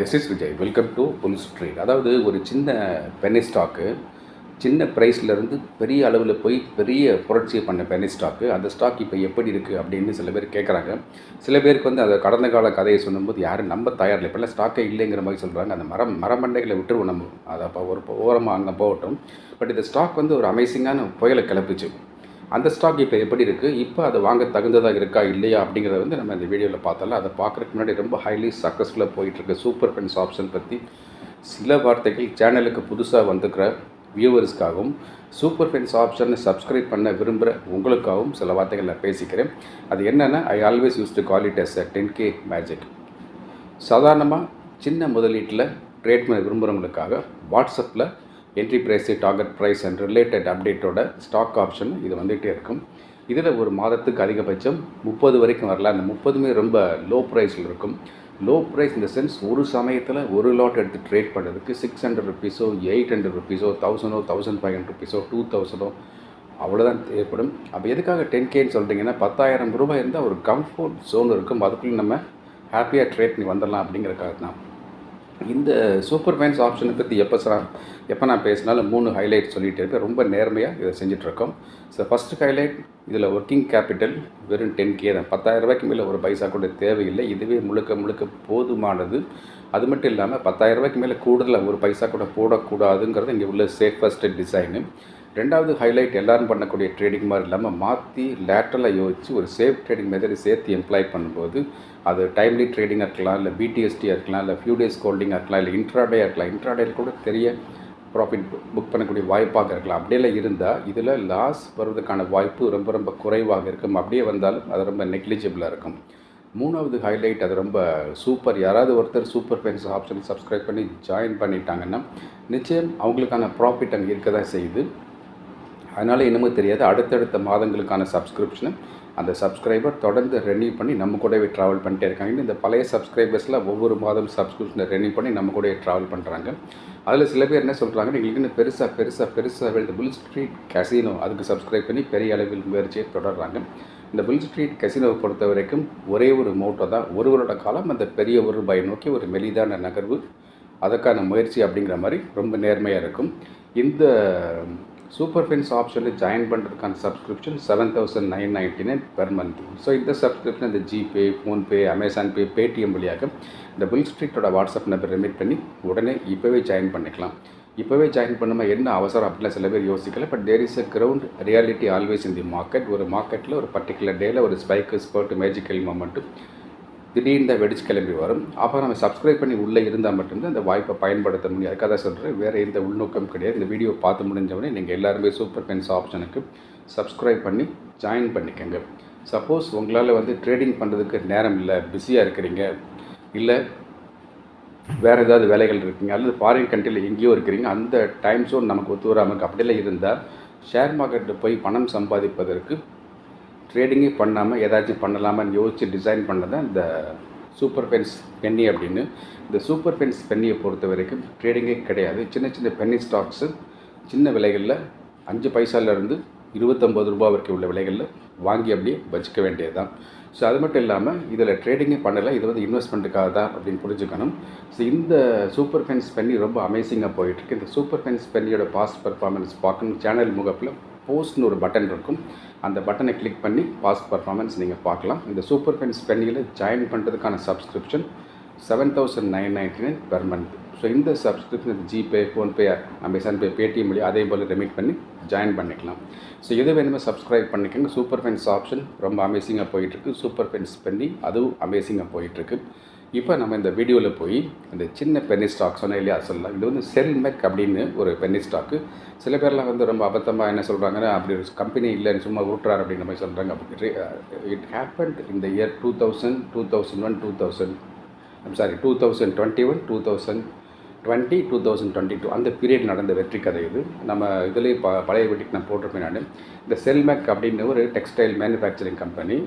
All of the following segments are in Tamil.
This is Vijay welcome to bull street அதாவது ஒரு சின்ன பென்னி ஸ்டாக்கு சின்ன ப்ரைஸ்லேருந்து பெரிய அளவில் போய் பெரிய புரட்சியை பண்ண பென்னி ஸ்டாக்கு அந்த ஸ்டாக் இப்போ எப்படி இருக்குது அப்படின்னு சில பேர் கேட்குறாங்க சில பேருக்கு வந்து அதை கடந்த கால கதையை சொல்லும்போது யாரும் நம்ப தயாரில்லை. இப்போல்லாம் ஸ்டாக்கே இல்லைங்கிற மாதிரி சொல்கிறாங்க அந்த மரம் மரமண்டைகளை விட்டுருவோம் நம்ம. அதை அப்போ ஒரு ஓரமாக அங்கே போகட்டும். பட் இந்த ஸ்டாக் வந்து ஒரு அமேசிங்கான புயலை கிளப்பிச்சு. அந்த ஸ்டாக் இப்போ எப்படி இருக்குது இப்போ அதை வாங்க தகுந்ததாக இருக்கா? இல்லையா? அப்படிங்கிறத வந்து நம்ம இந்த வீடியோவில் பார்த்தோம்ல அதை பார்க்குறதுக்கு முன்னாடி ரொம்ப ஹைலி சக்ஸஸ்ஃபுல்லாக போயிட்டுருக்கு. சூப்பர் பென்ஸ் ஆப்ஷன் பற்றி சில வார்த்தைகள் சேனலுக்கு புதுசாக வந்துக்கிற வியூவர்ஸ்க்காகவும் சூப்பர் பென்ஸ் ஆப்ஷனை சப்ஸ்கிரைப் பண்ண விரும்புகிற உங்களுக்காகவும் சில வார்த்தைகள் நான் பேசிக்கிறேன். அது என்னென்னா I always use to call it a ten K magic சாதாரணமாக சின்ன முதலீட்டில் ட்ரேட் பண்ண விரும்புகிறவங்களுக்காக வாட்ஸ்அப்பில் entry price target price and related அப்டேட்டோட stock option இது வந்துகிட்டே இருக்கும். இதில் ஒரு மாதத்துக்கு அதிகபட்சம் முப்பது வரைக்கும் வரல. அந்த முப்பதுமே ரொம்ப லோ ப்ரைஸில் இருக்கும் லோ ப்ரைஸ் இந்த சென்ஸ் ஒரு சமயத்தில் ஒரு லாட் எடுத்து ட்ரேட் பண்ணுறதுக்கு சிக்ஸ் ஹண்ட்ரட் ருபீஸோ எயிட் ஹண்ட்ரட் ருபீஸோ தௌசண்டோ தௌசண்ட் ஃபைவ் ஹண்ட்ரட் ருபீஸோ டூ தௌசண்டோ அவ்வளோதான் தேவைப்படும். அப்போ எதுக்காக டென் கேன்னு சொல்கிறீங்கன்னா பத்தாயிரம் ரூபாய் இருந்தால் ஒரு கம்ஃபர்ட் ஜோன் இருக்கும். அதுக்குள்ளே நம்ம ஹாப்பியாக ட்ரேட் பண்ணி வந்துடலாம் அப்படிங்கிறக்காக தான் இந்த சூப்பர் ஃபைன்ஸ் ஆப்ஷனை பற்றி எப்போ சார் எப்போ நான் பேசினாலும் மூணு ஹைலைட் சொல்லிகிட்டு இருக்கேன் ரொம்ப நேர்மையாக இதை செஞ்சிட்ருக்கோம். ஸோ ஃபஸ்ட்டு ஹைலைட் இதில் ஒர்க்கிங் கேபிட்டல் வெறும் டென் கே தான். பத்தாயிரம் ரூபாய்க்கு மேலே ஒரு பைசா கூட தேவையில்லை. இதுவே முழுக்க முழுக்க போதுமானது. அது மட்டும் இல்லாமல் பத்தாயிரம் ரூபாய்க்கு மேலே கூடுதலாக ஒரு பைசா கூட போடக்கூடாதுங்கிறது இங்கே உள்ள சேஃபஸ்ட் டிசைனு ரெண்டாவது ஹைலைட் எல்லாரும் பண்ணக்கூடிய ட்ரேடிங் மாதிரி இல்லாமல் மாற்றி லேட்டரலாக யோசித்து ஒரு சேஃப் ட்ரேடிங் மெத்தடை சேர்த்து எம்ப்ளாய் பண்ணும்போது அது டைம்லி ட்ரேடிங்காக இருக்கலாம் இல்லை பிடிஎஸ்டியாக இருக்கலாம் இல்லை ஃபியூ டேஸ் ஹோல்டிங்காக இருக்கலாம் இல்லை இன்ட்ராடே இருக்கலாம். இன்ட்ராடேயில் கூட தெரிய ப்ராஃபிட் புக் பண்ணக்கூடிய வாய்ப்பாக இருக்கலாம். அப்படியெல்லாம் இருந்தால் இதில் லாஸ் வருவதற்கான வாய்ப்பு ரொம்ப ரொம்ப குறைவாக இருக்கும். அப்படியே வந்தாலும் அது ரொம்ப நெக்லிஜிபிளாக இருக்கும். மூணாவது ஹைலைட் அது ரொம்ப சூப்பர் யாராவது ஒருத்தர் சூப்பர் ஃபேன்ஸ் ஆப்ஷன் சப்ஸ்கிரைப் பண்ணி ஜாயின் பண்ணிட்டாங்கன்னா நிச்சயம் அவங்களுக்கான ப்ராஃபிட் அங்கே இருக்க தான் செய்யுது. அதனால் இன்னமும் தெரியாது. அடுத்தடுத்த மாதங்களுக்கான சப்ஸ்கிரிப்ஷனை அந்த சப்ஸ்கிரைபர் தொடர்ந்து ரெனியூ பண்ணி நம்ம கூடவே ட்ராவல் பண்ணிட்டே இருக்காங்க. இந்த பழைய சப்ஸ்கிரைபர்ஸில் ஒவ்வொரு மாதம் சப்ஸ்கிரிப்ஷனை ரெனியூ பண்ணி நம்ம கூடவே ட்ராவல் பண்ணுறாங்க அதில் சில பேர் என்ன சொல்கிறாங்க எங்களுக்கு இன்னும் பெருசாக பெருசாக பெருசாக வெளியே புல் ஸ்ட்ரீட் கசினோ அதுக்கு சப்ஸ்கிரைப் பண்ணி பெரிய அளவில் முயற்சியை தொடர்றாங்க. இந்த புல் ஸ்ட்ரீட் கசினோவை பொறுத்த வரைக்கும் ஒரே ஒரு மோட்டோ தான். ஒருவரோட காலம் அந்த பெரிய ஒரு ரூபாயை நோக்கி ஒரு மெலிதான நகர்வு அதற்கான முயற்சி அப்படிங்கிற மாதிரி ரொம்ப நேர்மையாக இருக்கும். இந்த சூப்பர் ஃபின்ஸ் ஆப்ஷனில் ஜாயின் பண்ணுறதுக்கான subscription seven thousand nine ninety nine per month so இந்த சப்ஸ்கிரிப்ஷன் இந்த GPay PhonePe Amazon Pay Paytm வழியாக இந்த பில் ஸ்ட்ரீட்டோட வாட்ஸ்அப் நம்பர் ரெமிட் பண்ணி உடனே இப்போவே ஜாயின் பண்ணிக்கலாம். இப்போவே ஜாயின் பண்ணும்போது என்ன அவசரம் அப்படிலாம் சில பேர் யோசிக்கல. But there is a ground reality always in the market ஒரு மார்க்கெட்டில் ஒரு பர்டிகுலர் டேயில் ஒரு ஸ்பைக்கு ஸ்பர்ட் மேஜிக்கல் மொமெண்ட்டு திடீர்னு வெடிச்சு கிளம்பி வரும். அப்போ நம்ம சப்ஸ்கிரைப் பண்ணி உள்ளே இருந்தால் மட்டும்தான் அந்த வாய்ப்பை பயன்படுத்த முடியும். அதுக்காக தான் சொல்கிறேன் வேறு எந்த உள்நோக்கம் கிடையாது. இந்த வீடியோ பார்த்து முடிஞ்சவொடனே நீங்கள் எல்லாருமே சூப்பர் பென்ஸ் ஆப்ஷனுக்கு சப்ஸ்கிரைப் பண்ணி ஜாயின் பண்ணிக்கோங்க. சப்போஸ் உங்களால் வந்து ட்ரேடிங் பண்ணுறதுக்கு நேரம் இல்லை பிஸியாக இருக்கிறீங்க இல்லை வேறு ஏதாவது வேலைகள் இருக்கீங்க அல்லது ஃபாரின் கண்ட்ரியில் எங்கேயோ இருக்கிறீங்க அந்த டைம் ஜோன் நமக்கு ஒத்து வராமல் அப்படிலாம் இருந்தால் ஷேர் மார்க்கெட்டில் போய் பணம் சம்பாதிப்பதற்கு ட்ரேடிங்கே பண்ணாமல் ஏதாச்சும் பண்ணலாமான்னு யோசித்து டிசைன் பண்ணது இந்த சூப்பர் பென்ஸ் பென்னி அப்படின்னு. இந்த சூப்பர் பென்ஸ் பென்னியை பொறுத்த வரைக்கும் ட்ரேடிங்கே கிடையாது. சின்ன சின்ன பென்னி ஸ்டாக்ஸு சின்ன விலைகளில் அஞ்சு பைசாலேருந்து இருபத்தொம்பது ரூபா வரைக்கும் உள்ள விலைகளில் வாங்கி அப்படியே வச்சுக்க வேண்டியது தான் ஸோ அது மட்டும் இல்லாமல் இதில் ட்ரேடிங்கே பண்ணலை இது வந்து இன்வெஸ்ட்மெண்ட்டுக்காக தான் அப்படின்னு புரிஞ்சுக்கணும். ஸோ இந்த சூப்பர் பென்ஸ் பென்னி ரொம்ப அமேசிங்காக போயிட்டுருக்கு. இந்த சூப்பர் பென்ஸ் பென்னியோட பாஸ்ட் பர்ஃபார்மன்ஸ் பார்க்கணும். சேனல் முகப்பில் போஸ்ட்னு ஒரு பட்டன் இருக்கும். அந்த பட்டனை கிளிக் பண்ணி பாஸ்ட் பர்ஃபார்மன்ஸ் நீங்கள் பார்க்கலாம். இந்த சூப்பர் பென்ஸ் பென்னியில் ஜாயின் பண்ணுறதுக்கான subscription seven thousand nine ninety nine per month so இந்த subscription GPay PhonePe Amazon Pay Paytm வழி அதே போல் ரெமிட் பண்ணி ஜாயின் பண்ணிக்கலாம். ஸோ எது வேணுமோ சப்ஸ்கிரைப் பண்ணிக்கோங்க. சூப்பர் பென்ஸ் ஆப்ஷன் ரொம்ப அமேசிங்காக போயிட்டுருக்கு சூப்பர் பென்ஸ் பென்னி அதுவும் அமேசிங்காக போயிட்டுருக்கு இப்போ நம்ம இந்த வீடியோவில் போய் இந்த சின்ன பென்னி ஸ்டாக் சொன்னேன் இல்லையா? சொல்லலாம். இது வந்து செல்மெக் அப்படின்னு ஒரு பென்னி ஸ்டாக்கு சில பேர்லாம் வந்து ரொம்ப அபத்தமாக என்ன சொல்கிறாங்கன்னா அப்படி ஒரு கம்பெனி இல்லைன்னு சும்மா ஊட்டுறாரு அப்படின்ற மாதிரி சொல்கிறாங்க அப்படி இட் ஹேப்பன்ட் இந்த year two thousand two thousand one two thousand I'm sorry two thousand twenty one two thousand twenty two thousand twenty two அந்த பீரியட் நடந்த வெற்றி கதை இது. நம்ம இதுலேயே ப பழைய வீட்டுக்கு நான் போட்டிருப்பேன் நான். இந்த செல்மேக் அப்படின்னு ஒரு டெக்ஸ்டைல் மேனுஃபேக்சரிங் கம்பெனி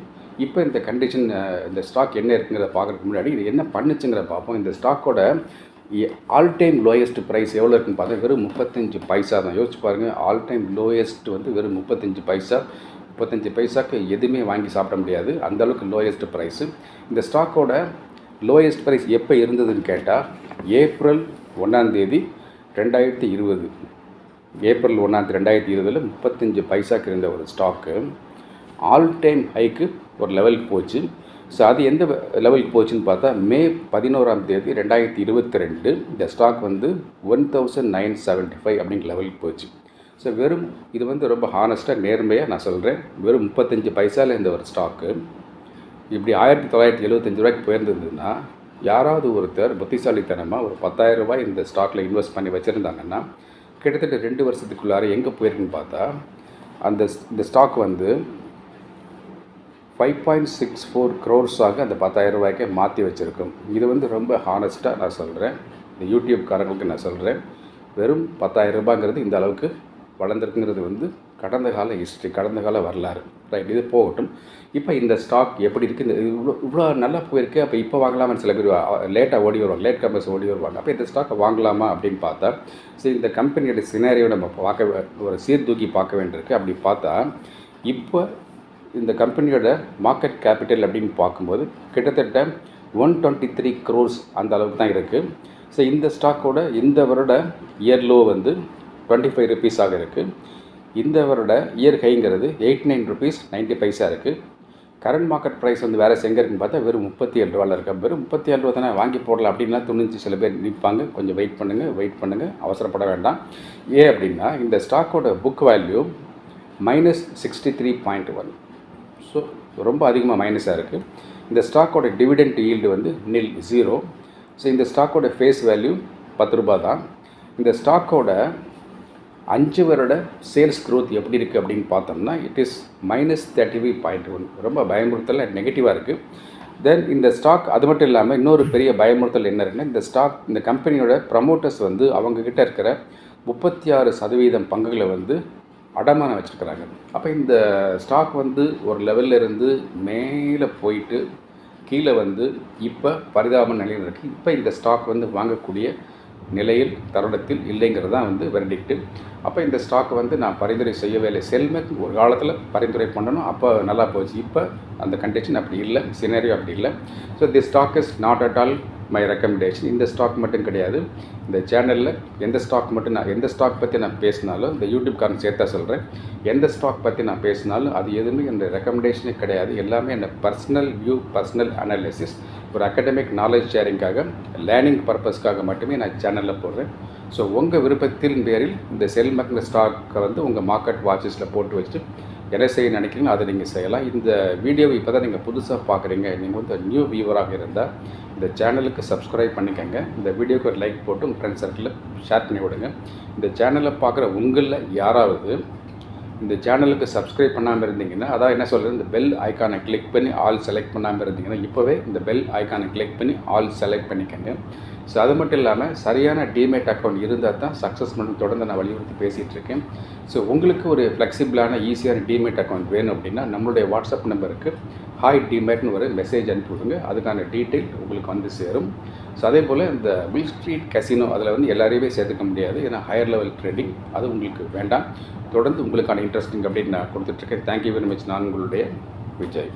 இப்போ இந்த கண்டிஷன் இந்த ஸ்டாக் என்ன இருக்குங்கிறத பார்க்குறதுக்கு முன்னாடி இது என்ன பண்ணுச்சுங்கிறத பார்ப்போம். இந்த ஸ்டாக்கோட ஆல் டைம் லோயஸ்ட் ப்ரைஸ் எவ்வளோ இருக்குன்னு பார்த்தா வெறும் முப்பத்தஞ்சு பைசா தான். யோசிச்சு பாருங்கள் ஆல் டைம் லோயஸ்ட் வந்து வெறும் முப்பத்தஞ்சு பைசா. முப்பத்தஞ்சு பைசாக்கு எதுவுமே வாங்கி சாப்பிட முடியாது. அந்தளவுக்கு லோயஸ்ட் ப்ரைஸு இந்த ஸ்டாக்கோட லோயஸ்ட் ப்ரைஸ் எப்போ இருந்ததுன்னு கேட்டால் ஏப்ரல் ஒன்றாந்தேதி ரெண்டாயிரத்தி இருபது. ஏப்ரல் ஒன்றாந்தேதி ரெண்டாயிரத்தி இருபதில் முப்பத்தஞ்சு பைசாக்கு இருந்த ஒரு ஸ்டாக்கு ஆல் டைம் ஹைக்கு ஒரு லெவலுக்கு போச்சு. ஸோ அது எந்த லெவலுக்கு போச்சுன்னு பார்த்தா மே பதினோராம் தேதி ரெண்டாயிரத்தி இருபத்தி ரெண்டு இந்த ஸ்டாக் வந்து one thousand nine seventy five அப்படிங்கிற லெவலுக்கு போச்சு. ஸோ வெறும் இது வந்து ரொம்ப ஹானஸ்ட்டாக நேர்மையாக நான் சொல்கிறேன் வெறும் முப்பத்தஞ்சு பைசாவில் இந்த ஒரு ஸ்டாக்கு இப்படி ஆயிரத்தி தொள்ளாயிரத்தி எழுபத்தஞ்சு ரூபாய்க்கு போயிருந்ததுன்னா யாராவது ஒருத்தர் புத்திசாலித்தனமாக ஒரு பத்தாயிரம் ரூபாய் இந்த ஸ்டாக்கில் இன்வெஸ்ட் பண்ணி வச்சுருந்தாங்கன்னா கிட்டத்தட்ட ரெண்டு வருஷத்துக்குள்ளார எங்கே போயிருக்குன்னு பார்த்தா அந்த இந்த ஸ்டாக் வந்து ஃபைவ் பாயிண்ட் சிக்ஸ் ஃபோர் க்ரோர்ஸாக அந்த பத்தாயிரம் ரூபாய்க்கே மாற்றி வச்சுருக்கோம். இது வந்து ரொம்ப ஹானஸ்ட்டாக நான் சொல்கிறேன் இந்த யூடியூப்காரங்களுக்கு நான் சொல்கிறேன் வெறும் பத்தாயிரம் ரூபாங்கிறது இந்த அளவுக்கு வளர்ந்துருக்குங்கிறது வந்து கடந்த கால ஹிஸ்ட்ரி கடந்த கால வரலாறு. ரைட் இது போகட்டும். இப்போ இந்த ஸ்டாக் எப்படி இருக்குது இந்த இவ்வளோ இவ்வளோ நல்லா போயிருக்கு. அப்போ இப்போ வாங்கலாமான்னு சில பேர் லேட்டாக ஓடி வருவாங்க. லேட் கம்பர்ஸ் ஓடி வருவாங்க. அப்போ இந்த ஸ்டாக்கை வாங்கலாமா அப்படின்னு பார்த்தா சரி இந்த கம்பெனியோட சினாரியோ நம்ம பார்க்க ஒரு சீர்தூக்கி பார்க்க வேண்டியிருக்கு. அப்படி பார்த்தா இப்போ இந்த கம்பெனியோட மார்க்கெட் கேபிட்டல் அப்படின்னு பார்க்கும்போது கிட்டத்தட்ட ஒன் டுவெண்ட்டி த்ரீ க்ரோர்ஸ் அந்த அளவுக்கு தான் இருக்குது ஸோ இந்த ஸ்டாக்கோட இந்த வருட இயர் லோ வந்து டுவெண்ட்டி ஃபைவ் ருபீஸாக இருக்குது இந்த வருட year ஹைங்கிறது eight nine rupees ninety paisa இருக்குது கரண்ட் மார்க்கெட் ப்ரைஸ் வந்து வேறு எங்கே இருக்குன்னு பார்த்தா வெறும் முப்பத்தி ஏழு ரூபாவில் இருக்கா. வெறும் முப்பத்தி ஏழு ரூபா தானே வாங்கி போடலாம் அப்படின்லாம் துணிஞ்சு சில பேர் நிற்பாங்க கொஞ்சம் வெயிட் பண்ணுங்கள் வெயிட் பண்ணுங்கள் அவசரப்பட வேண்டாம். ஏன் அப்படின்னா இந்த ஸ்டாக்கோட book value minus sixty three point one so ரொம்ப அதிகமாக மைனஸாக இருக்குது இந்த ஸ்டாக்கோட டிவிடெண்ட் ஈல்டு வந்து நில் ஜீரோ ஸோ இந்த ஸ்டாக்கோட ஃபேஸ் வேல்யூ பத்து ரூபா தான். இந்த ஸ்டாக்கோட அஞ்சு வருட சேல்ஸ் க்ரோத் எப்படி இருக்குது அப்படின்னு பார்த்தோம்னா it is minus thirty five point one ரொம்ப பயமுறுத்தல நெகட்டிவாக இருக்குது தென் இந்த ஸ்டாக் அது மட்டும் இல்லாமல் இன்னொரு பெரிய பயமுறுத்தல் என்ன இருக்குன்னா இந்த ஸ்டாக் இந்த கம்பெனியோட ப்ரமோட்டர்ஸ் வந்து அவங்கக்கிட்ட இருக்கிற முப்பத்தி ஆறு சதவீதம் பங்குகளை வந்து அடமானம் வச்சுருக்கிறாங்க. அப்போ இந்த ஸ்டாக் வந்து ஒரு லெவல்லேருந்து மேலே போயிட்டு கீழே வந்து இப்போ பரிதாப நிலையில் இருக்குது இப்போ இந்த ஸ்டாக் வந்து வாங்கக்கூடிய நிலையில் தருணத்தில் இல்லைங்கிறது தான் வந்து வெர்டிக்ட்டு அப்போ இந்த ஸ்டாக் வந்து நான் பரிந்துரை செய்யவே இல்லை செல்மெக் ஒரு காலத்தில் பரிந்துரை பண்ணணும். அப்போ நல்லா போச்சு. இப்போ அந்த கண்டிஷன் அப்படி இல்லை. சினரியோ அப்படி இல்லை. So the stock is not at all my recommendation இந்த ஸ்டாக் மட்டும் கிடையாது. இந்த சேனலில் எந்த ஸ்டாக் மட்டும் நான் எந்த ஸ்டாக் பற்றி நான் பேசினாலும் இந்த யூடியூப்காரன் சேர்த்தா சொல்கிறேன் எந்த ஸ்டாக் பற்றி நான் பேசினாலும் அது எதுவுமே என்னோட ரெக்கமெண்டேஷனே கிடையாது. எல்லாமே என்ன பர்சனல் வியூ பர்சனல் அனாலிசிஸ் ஒரு அகடமிக் நாலேஜ் ஷேரிங்காக லேர்னிங் பர்பஸ்க்காக மட்டுமே நான் சேனலில் போடுறேன். ஸோ உங்கள் விருப்பத்தின் பேரில் இந்த செல் மக்ன ஸ்டாக்கை வந்து உங்கள் மார்க்கெட் வாட்சஸில் போட்டு வச்சுட்டு என்ன செய்ய நினைக்கிறீங்களோ அதை நீங்கள் செய்யலாம். இந்த வீடியோவை இப்போ தான் நீங்கள் புதுசாக பார்க்குறீங்க நீங்கள் வந்து நியூ வியூவராக இருந்தால் இந்த சேனலுக்கு சப்ஸ்கிரைப் பண்ணிக்கோங்க. இந்த வீடியோக்கு ஒரு லைக் போட்டு உங்கள் ஃப்ரெண்ட்ஸ் சர்க்கிளில் ஷேர் பண்ணி விடுங்க. இந்த சேனலை பார்க்குற உங்களில் யாராவது இந்த சேனலுக்கு சப்ஸ்கிரைப் பண்ணாமல் இருந்தீங்கன்னா அதான் என்ன சொல்கிறது இந்த பெல் ஐக்கானை கிளிக் பண்ணி ஆல் செலக்ட் பண்ணாமல் இருந்தீங்கன்னா இப்போவே இந்த பெல் ஐக்கானை கிளிக் பண்ணி ஆல் செலக்ட் பண்ணிக்கோங்க. ஸோ அது மட்டும் இல்லாமல் சரியான டிமேட் அக்கௌண்ட் இருந்தால் தான் சக்ஸஸ் பண்ண தொடர்ந்து நான் வலியுறுத்தி பேசிகிட்டு இருக்கேன். ஸோ உங்களுக்கு ஒரு ஃப்ளெக்சிபிளான ஈஸியான டிமேட் அக்கௌண்ட் வேணும் அப்படின்னா நம்மளுடைய வாட்ஸ்அப் நம்பருக்கு ஹாய் டிமேட்னு ஒரு மெசேஜ் அனுப்பிவிடுங்க. அதுக்கான டீட்டெயில் உங்களுக்கு வந்து சேரும். ஸோ அதே போல் இந்த மில் ஸ்ட்ரீட் கசினோ அதில் வந்து எல்லாரையுமே சேர்த்துக்க முடியாது. ஏன்னா ஹையர் லெவல் ட்ரேடிங் அது உங்களுக்கு வேண்டாம். தொடர்ந்து உங்களுக்கான இன்ட்ரெஸ்டிங் அப்படின்னு நான் கொடுத்துட்ருக்கேன் தேங்க்யூ வெரி மச் நான் உங்களுடைய விஜய்.